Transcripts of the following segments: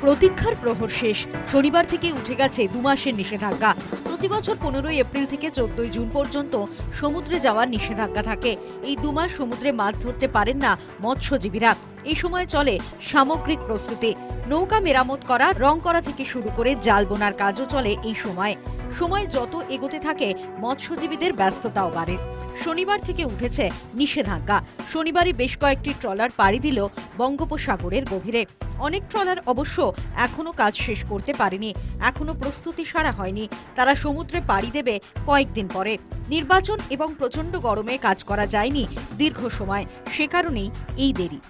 প্রতীক্ষার প্রহর শেষ। শনিবার থেকে উঠে গেছে দু মাসের নিষেধাজ্ঞা। প্রতি বছর পনেরোই এপ্রিল থেকে চোদ্দই জুন পর্যন্ত সমুদ্রে যাওয়ার নিষেধাজ্ঞা থাকে। এই দু মাস সমুদ্রে মাছ ধরতে পারেন না মৎস্যজীবীরা। এই সময় চলে সামগ্রিক প্রস্তুতি। নৌকা মেরামত করা, রং করা থেকে শুরু করে জাল বোনার কাজও চলে এই সময়। সময় যত এগোতে থাকে, মৎস্যজীবীদের ব্যস্ততাও বাড়ে। শনিবার থেকে উঠেছে নিষেধাজ্ঞা। শনিবারই বেশ কয়েকটি ট্রলার পাড়ি দিল বঙ্গোপসাগরের গভীরে। অনেক ট্রলার অবশ্য এখনও কাজ শেষ করতে পারেনি। এখনও প্রস্তুতি সারা হয়নি। তারা সমুদ্রে পাড়ি দেবে কয়েকদিন পরে। নির্বাচন এবং প্রচণ্ড গরমে কাজ করা যায়নি দীর্ঘ সময়। সে কারণেই এই দেরি।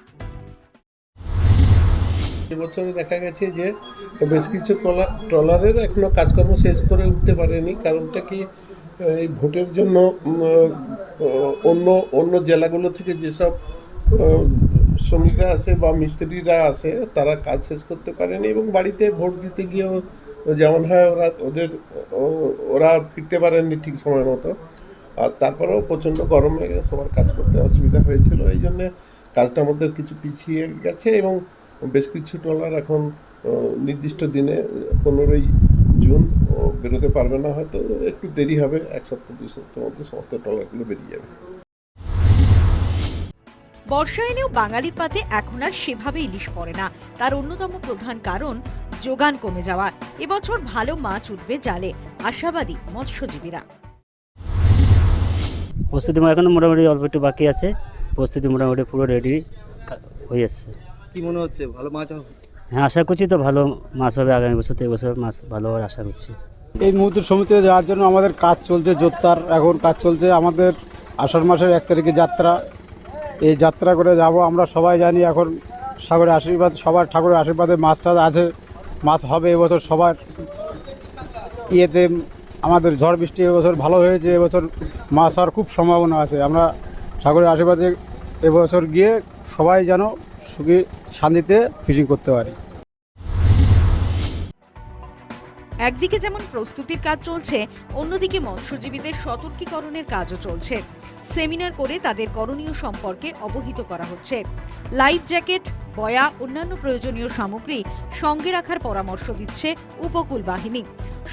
এবছরে দেখা গেছে যে বেশ কিছু ট্রলা- ট্রলারের এখনও কাজকর্ম শেষ করে উঠতে পারেনি। কারণটা কি? এই ভোটের জন্য অন্য অন্য জেলাগুলো থেকে যেসব শ্রমিকরা আসে বা মিস্ত্রিরা আসে তারা কাজ শেষ করতে পারেনি এবং বাড়িতে ভোট দিতে গিয়েও যেমন হয় ওরা, ওদের ওরা ফিরতে পারেননি ঠিক সময় মতো। আর তারপরেও প্রচণ্ড গরমে সবার কাজ করতে অসুবিধা হয়েছিল। এই জন্যে কাজটা আমাদের কিছু পিছিয়ে গেছে এবং বেশ কিছু ট্রলার এখন নির্দিষ্ট দিনে পনেরোই জুন ও বেরোতে পারবে না হয়তো একটু দেরি হবে এক সপ্তাহ দুই সপ্তাহের মধ্যে সমস্ত ট্রলারগুলো বেরিয়ে যাবে। বর্ষা এনেও বাঙালির পাতে এখন আর সেভাবে ইলিশ পড়ে না। তার অন্যতম প্রধান কারণ যোগান কমে যাওয়া। এবছর ভালো মাছ উঠবে জালে। আশাবাদী মৎস্যজীবীরা। প্রস্তুতি এখনও মোটামুটি অল্প একটু বাকি আছে। প্রস্তুতি মোটামুটি পুরো রেডি হয়ে কি মনে হচ্ছে? ভালো মাছ হবে? হ্যাঁ আশা করছি তো ভালো মাছ হবে আগামী বছর তো এবছর মাছ ভালো হওয়ার আশা করছি। এই মুহূর্তে সমুদ্রে যাওয়ার জন্য আমাদের কাজ চলছে জোরদার। এখন কাজ চলছে আমাদের আষাঢ় মাসের এক তারিখে যাত্রা। এই যাত্রা করে যাব আমরা সবাই জানি এখন সাগরের আশীর্বাদ সবার ঠাকুরের আশীর্বাদে মাছ টাছ আছে। মাছ হবে এবছর সবার। ইয়েতে আমাদের ঝড় বৃষ্টি এবছর ভালো হয়েছে এবছর মাছ হওয়ার খুব সম্ভাবনা আছে। আমরা ঠাকুরের আশীর্বাদে এবছর গিয়ে সবাই যেন সুখী শান্তিতে ফিশিং করতে পারি। একদিকে যেমন প্রস্তুতির কাজ চলছে, অন্যদিকে মৎস্যজীবীদের সতর্কীকরণের কাজও চলছে। সেমিনার করে তাদের করণীয় সম্পর্কে অবহিত করা হচ্ছে। লাইফ জ্যাকেট, বয়া, অন্যান্য প্রয়োজনীয় সামগ্রী সঙ্গে রাখার পরামর্শ দিচ্ছে উপকূল বাহিনী।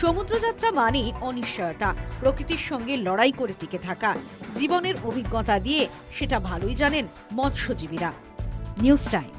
সমুদ্রযাত্রা মানেই অনিশ্চয়তা, প্রকৃতির সঙ্গে লড়াই করে টিকে থাকা। জীবনের অভিজ্ঞতা দিয়ে সেটা ভালোই জানেন মৎস্যজীবীরা। News time